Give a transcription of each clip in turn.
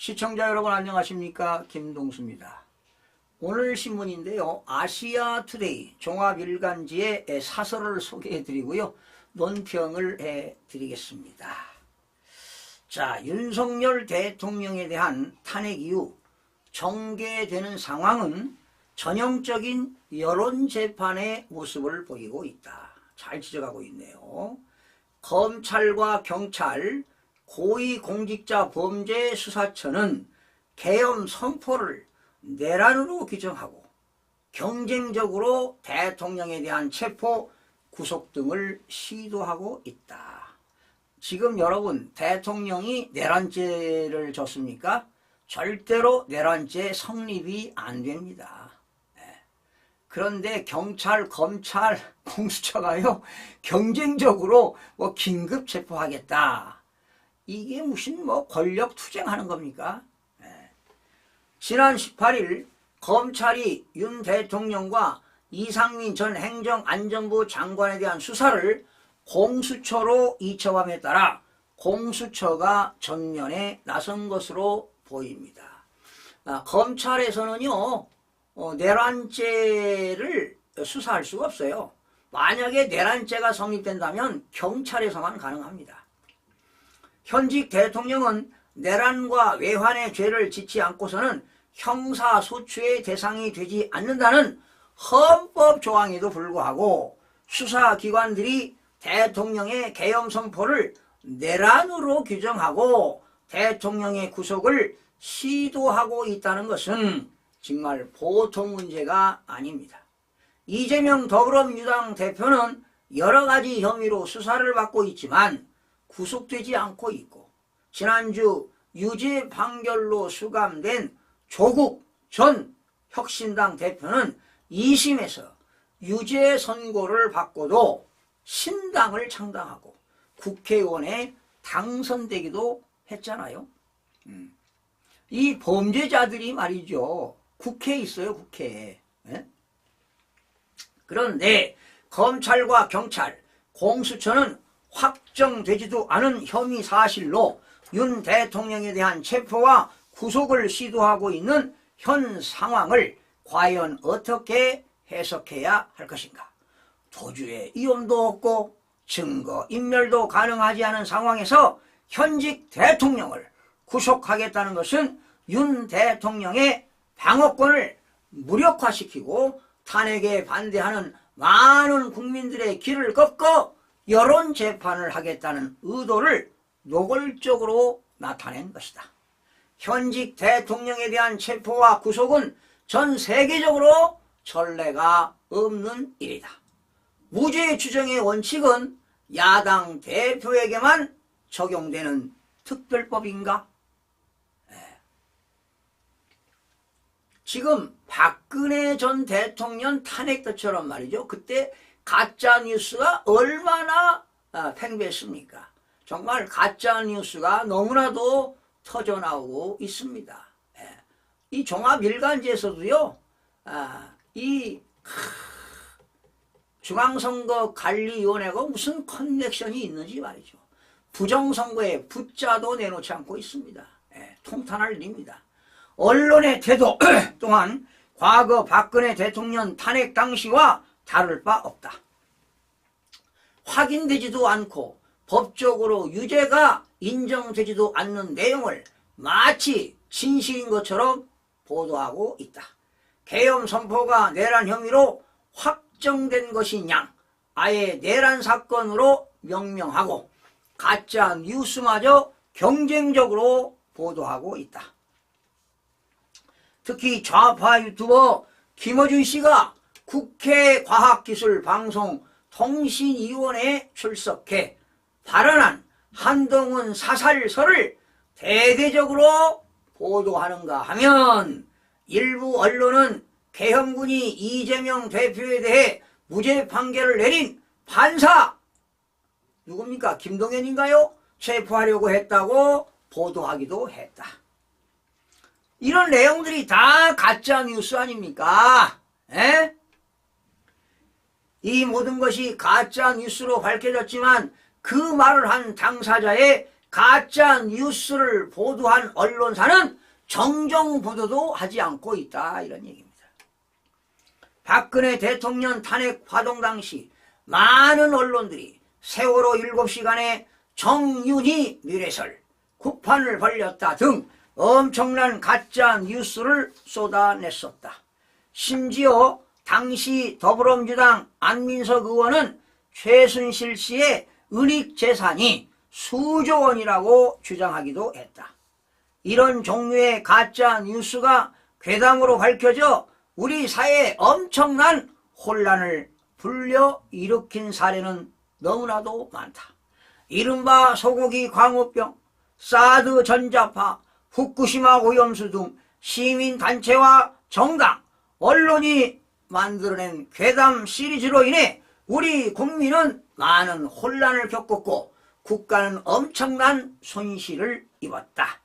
시청자 여러분 안녕하십니까 김동수입니다. 오늘 신문인데요. 아시아 투데이 종합일간지의 사설을 소개해 드리고요. 논평을 해 드리겠습니다. 자, 윤석열 대통령에 대한 탄핵 이후 전개되는 상황은 전형적인 여론재판의 모습을 보이고 있다. 잘 지적하고 있네요. 검찰과 경찰, 고위공직자 범죄 수사처는 계엄 선포를 내란으로 규정하고 경쟁적으로 대통령에 대한 체포, 구속 등을 시도하고 있다. 지금 여러분 대통령이 내란죄를 졌습니까? 절대로 내란죄 성립이 안 됩니다. 예. 그런데 경찰, 검찰, 공수처가요 경쟁적으로 뭐 긴급 체포하겠다. 이게 무슨 뭐 권력 투쟁하는 겁니까? 예. 지난 18일 검찰이 윤 대통령과 이상민 전 행정안전부 장관에 대한 수사를 공수처로 이첩함에 따라 공수처가 전면에 나선 것으로 보입니다. 아, 검찰에서는요, 어, 내란죄를 수사할 수가 없어요. 만약에 내란죄가 성립된다면 경찰에서만 가능합니다. 현직 대통령은 내란과 외환의 죄를 짓지 않고서는 형사소추의 대상이 되지 않는다는 헌법 조항에도 불구하고 수사기관들이 대통령의 계엄 선포를 내란으로 규정하고 대통령의 구속을 시도하고 있다는 것은 정말 보통 문제가 아닙니다. 이재명 더불어민주당 대표는 여러 가지 혐의로 수사를 받고 있지만 구속되지 않고 있고 지난주 유죄 판결로 수감된 조국 전 혁신당 대표는 2심에서 유죄 선고를 받고도 신당을 창당하고 국회의원에 당선되기도 했잖아요. 음. 이 범죄자들이 말이죠. 국회에 있어요, 국회에. 예? 그런데 검찰과 경찰, 공수처는 확정되지도 않은 혐의 사실로 윤 대통령에 대한 체포와 구속을 시도하고 있는 현 상황을 과연 어떻게 해석해야 할 것인가? 도주의 이용도 없고 증거 인멸도 가능하지 않은 상황에서 현직 대통령을 구속하겠다는 것은 윤 대통령의 방어권을 무력화시키고 탄핵에 반대하는 많은 국민들의 길을 꺾어 여론 재판을 하겠다는 의도를 노골적으로 나타낸 것이다. 현직 대통령에 대한 체포와 구속은 전 세계적으로 전례가 없는 일이다. 무죄 추정의 원칙은 야당 대표에게만 적용되는 특별법인가? 예. 지금 박근혜 전 대통령 탄핵 때처럼 말이죠. 그때 가짜 뉴스가 얼마나 아, 팽배했습니까? 정말 가짜 뉴스가 너무나도 터져 나오고 있습니다. 예. 이 종합 일간지에서도요, 아, 이 중앙선거관리위원회가 무슨 커넥션이 있는지 말이죠. 부정선거에 붙자도 내놓지 않고 있습니다. 예, 통탄할 일입니다. 언론의 태도 또한 과거 박근혜 대통령 탄핵 당시와 다를 바 없다. 확인되지도 않고 법적으로 유죄가 인정되지도 않는 내용을 마치 진실인 것처럼 보도하고 있다. 계엄 선포가 내란 혐의로 확정된 것이냐 아예 내란 사건으로 명명하고 가짜 뉴스마저 경쟁적으로 보도하고 있다. 특히 좌파 유튜버 김어준 씨가 국회 과학기술방송 통신위원회에 출석해 발언한 한동훈 사살설을 대대적으로 보도하는가 하면 일부 언론은 개헌군이 이재명 대표에 대해 무죄 판결을 내린 판사 누굽니까? 김동연인가요? 체포하려고 했다고 보도하기도 했다. 이런 내용들이 다 가짜 뉴스 아닙니까? 에? 이 모든 것이 가짜 뉴스로 밝혀졌지만 그 말을 한 당사자의 가짜 뉴스를 보도한 언론사는 정정 보도도 하지 않고 있다 이런 얘기입니다. 박근혜 대통령 탄핵 파동 당시 많은 언론들이 세월호 7시간에 정윤희 미래설, 국판을 벌렸다 등 엄청난 가짜 뉴스를 쏟아냈었다. 심지어 당시 더불어민주당 안민석 의원은 최순실 씨의 은닉 재산이 수조 원이라고 주장하기도 했다. 이런 종류의 가짜 뉴스가 괴담으로 밝혀져 우리 사회에 엄청난 혼란을 불려 일으킨 사례는 너무나도 많다. 이른바 소고기 광우병, 사드 전자파, 후쿠시마 오염수 등 시민단체와 정당, 언론이 만들어낸 괴담 시리즈로 인해 우리 국민은 많은 혼란을 겪었고 국가는 엄청난 손실을 입었다.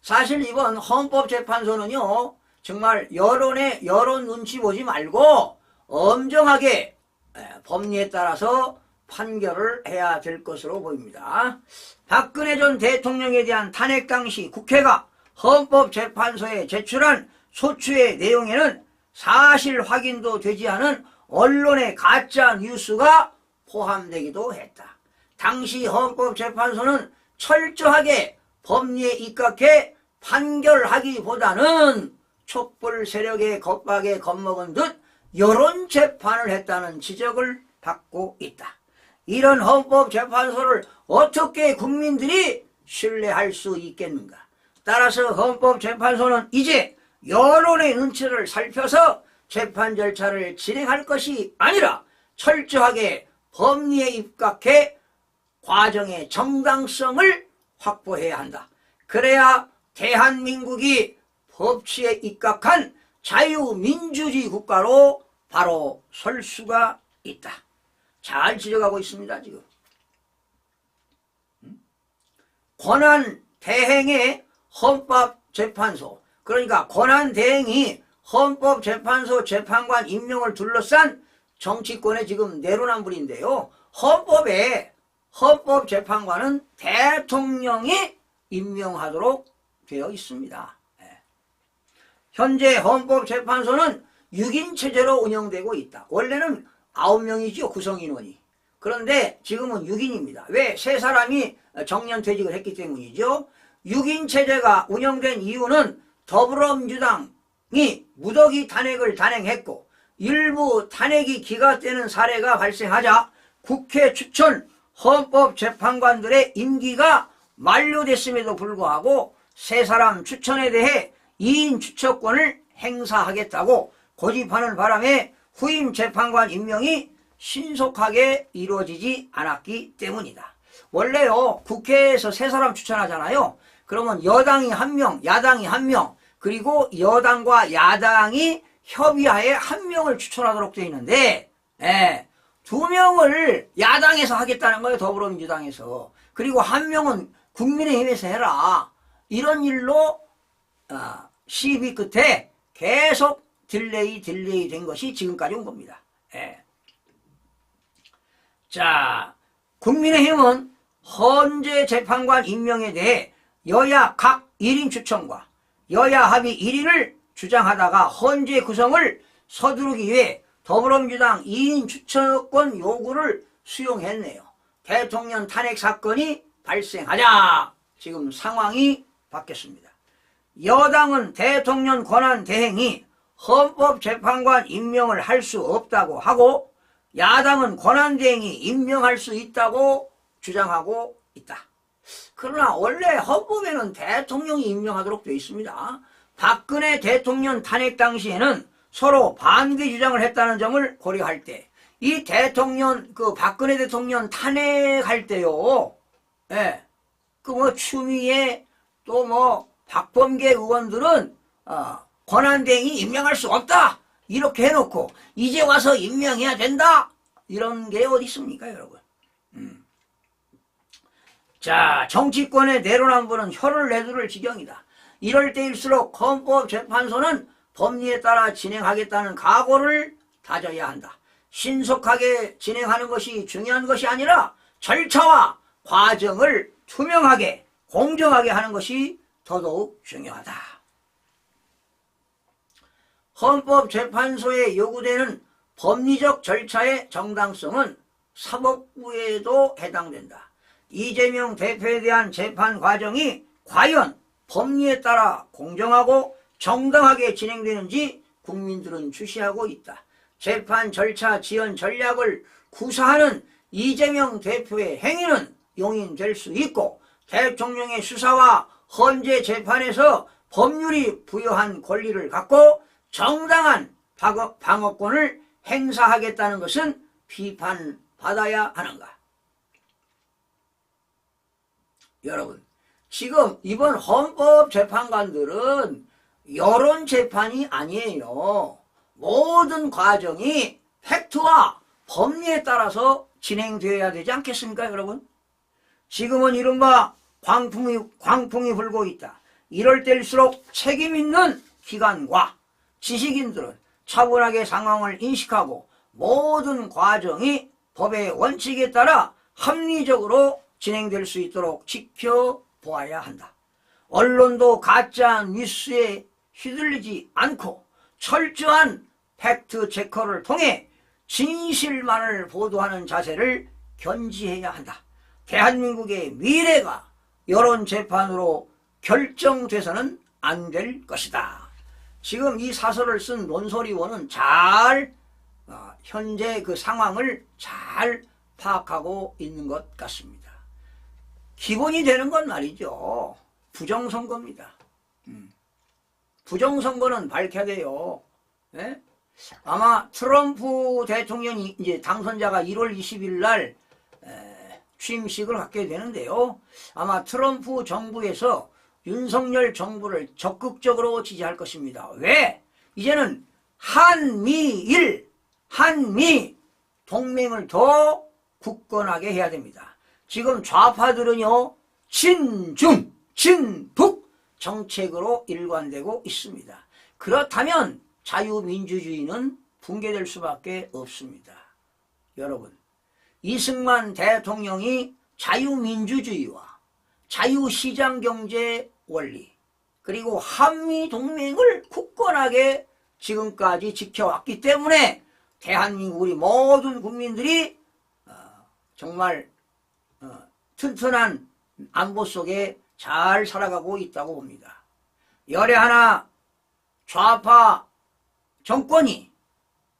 사실 이번 헌법재판소는요, 정말 여론의 여론 눈치 보지 말고 엄정하게 에, 법리에 따라서 판결을 해야 될 것으로 보입니다. 박근혜 전 대통령에 대한 탄핵 당시 국회가 헌법재판소에 제출한 소추의 내용에는 사실 확인도 되지 않은 언론의 가짜 뉴스가 포함되기도 했다. 당시 헌법재판소는 철저하게 법리에 입각해 판결하기보다는 촛불 세력의 겁박에 겁먹은 듯 여론 재판을 했다는 지적을 받고 있다. 이런 헌법재판소를 어떻게 국민들이 신뢰할 수 있겠는가? 따라서 헌법재판소는 이제 여론의 눈치를 살펴서 재판 절차를 진행할 것이 아니라 철저하게 법리에 입각해 과정의 정당성을 확보해야 한다. 그래야 대한민국이 법치에 입각한 자유민주주의 국가로 바로 설 수가 있다. 잘 지적하고 있습니다, 지금. 음? 권한 대행의 헌법재판소, 그러니까 권한 대행이 헌법재판소 재판관 임명을 둘러싼 정치권의 지금 내로남불인데요. 헌법에 헌법재판관은 대통령이 임명하도록 되어 있습니다. 예. 현재 헌법재판소는 6인 체제로 운영되고 있다. 원래는 9명이죠, 구성인원이. 그런데 지금은 6인입니다. 왜? 세 사람이 정년퇴직을 했기 때문이죠. 6인 체제가 운영된 이유는 더불어민주당이 무더기 탄핵을 단행했고 일부 탄핵이 기각되는 사례가 발생하자 국회 추천 헌법재판관들의 임기가 만료됐음에도 불구하고 세 사람 추천에 대해 2인 추천권을 행사하겠다고 고집하는 바람에 후임 재판관 임명이 신속하게 이루어지지 않았기 때문이다. 원래요, 국회에서 세 사람 추천하잖아요. 그러면 여당이 한 명, 야당이 한 명, 그리고 여당과 야당이 협의하에 한 명을 추천하도록 되어 있는데, 예, 두 명을 야당에서 하겠다는 거예요, 더불어민주당에서. 그리고 한 명은 국민의힘에서 해라. 이런 일로 어, 시비 끝에 계속 딜레이 딜레이 된 것이 지금까지 온 겁니다. 예. 자, 국민의힘은 헌재 재판관 임명에 대해 여야 각 1인 추천과 여야 합의 1인을 주장하다가 헌재 구성을 서두르기 위해 더불어민주당 2인 추천권 요구를 수용했네요. 대통령 탄핵 사건이 발생하자 지금 상황이 바뀌었습니다. 여당은 대통령 권한 대행이 헌법재판관 임명을 할 수 없다고 하고 야당은 권한 대행이 임명할 수 있다고 주장하고 있다. 그러나 원래 헌법에는 대통령이 임명하도록 되어 있습니다. 박근혜 대통령 탄핵 당시에는 서로 반대 주장을 했다는 점을 고려할 때, 이 대통령, 그 박근혜 대통령 탄핵할 때요, 예, 그 뭐 추미애 또 뭐 박범계 의원들은, 어, 권한대행이 임명할 수 없다! 이렇게 해놓고, 이제 와서 임명해야 된다! 이런 게 어디 있습니까, 여러분? 음. 자, 정치권의 내로남불은 혀를 내두를 지경이다. 이럴 때일수록 헌법재판소는 법리에 따라 진행하겠다는 각오를 다져야 한다. 신속하게 진행하는 것이 중요한 것이 아니라 절차와 과정을 투명하게 공정하게 하는 것이 더더욱 중요하다. 헌법재판소에 요구되는 법리적 절차의 정당성은 사법부에도 해당된다. 이재명 대표에 대한 재판 과정이 과연 법리에 따라 공정하고 정당하게 진행되는지 국민들은 주시하고 있다. 재판 절차 지연 전략을 구사하는 이재명 대표의 행위는 용인될 수 있고 대통령의 수사와 헌재 재판에서 법률이 부여한 권리를 갖고 정당한 방어- 방어권을 행사하겠다는 것은 비판받아야 하는가? 여러분, 지금 이번 헌법재판관들은 여론 재판이 아니에요. 모든 과정이 팩트와 법리에 따라서 진행되어야 되지 않겠습니까, 여러분? 지금은 이른바 광풍이, 광풍이 불고 있다. 이럴 때일수록 책임 있는 기관과 지식인들은 차분하게 상황을 인식하고 모든 과정이 법의 원칙에 따라 합리적으로 진행될 수 있도록 지켜보아야 한다. 언론도 가짜 뉴스에 휘둘리지 않고 철저한 팩트 체커를 통해 진실만을 보도하는 자세를 견지해야 한다. 대한민국의 미래가 여론 재판으로 결정돼서는 안 될 것이다. 지금 이 사설을 쓴 논설위원은 잘 어, 현재 그 상황을 잘 파악하고 있는 것 같습니다. 기본이 되는 건 말이죠. 부정선거입니다. 음. 부정선거는 밝혀야 돼요. 예? 아마 트럼프 대통령이 이제 당선자가 1월 20일 날 에, 취임식을 갖게 되는데요. 아마 트럼프 정부에서 윤석열 정부를 적극적으로 지지할 것입니다. 왜? 이제는 한미일, 한미 동맹을 더 굳건하게 해야 됩니다. 지금 좌파들은요, 친중, 친북 정책으로 일관되고 있습니다. 그렇다면 자유민주주의는 붕괴될 수밖에 없습니다. 여러분, 이승만 대통령이 자유민주주의와 자유시장경제 원리 그리고 한미동맹을 굳건하게 지금까지 지켜왔기 때문에 대한민국 우리 모든 국민들이 어, 정말 어, 튼튼한 안보 속에 잘 살아가고 있다고 봅니다. 열에 하나 좌파 정권이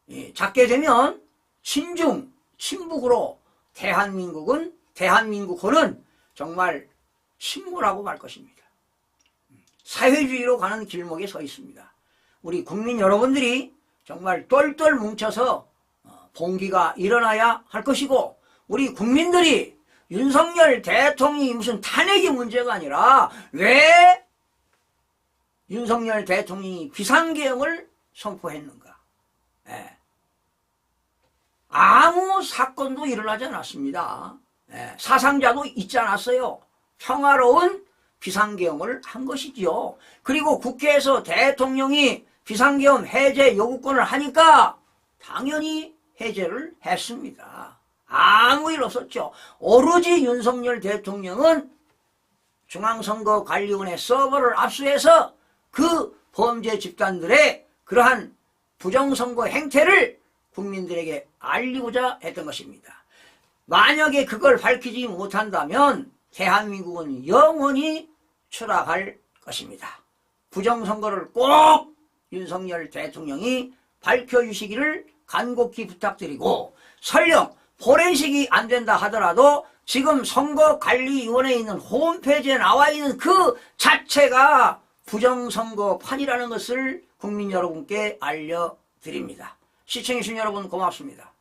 예, 잡게 되면 친중, 친북으로 대한민국은 대한민국호는 정말 침몰하고 말 것입니다. 사회주의로 가는 길목에 서 있습니다. 우리 국민 여러분들이 정말 똘똘 뭉쳐서 어, 봉기가 일어나야 할 것이고 우리 국민들이 윤석열 대통령이 무슨 탄핵이 문제가 아니라 왜 윤석열 대통령이 비상계엄을 선포했는가? 예. 아무 사건도 일어나지 않았습니다. 예. 사상자도 있지 않았어요. 평화로운 비상계엄을 한 것이지요. 그리고 국회에서 대통령이 비상계엄 해제 요구권을 하니까 당연히 해제를 했습니다. 아무 일 없었죠. 오로지 윤석열 대통령은 중앙선거관리원회 서버를 압수해서 그 범죄 집단들의 그러한 부정선거 행태를 국민들에게 알리고자 했던 것입니다. 만약에 그걸 밝히지 못한다면 대한민국은 영원히 추락할 것입니다. 부정선거를 꼭 윤석열 대통령이 밝혀주시기를 간곡히 부탁드리고 설령 포렌식이 안 된다 하더라도 지금 선거관리위원회에 있는 홈페이지에 나와 있는 그 자체가 부정선거판이라는 것을 국민 여러분께 알려드립니다. 시청해주신 여러분 고맙습니다.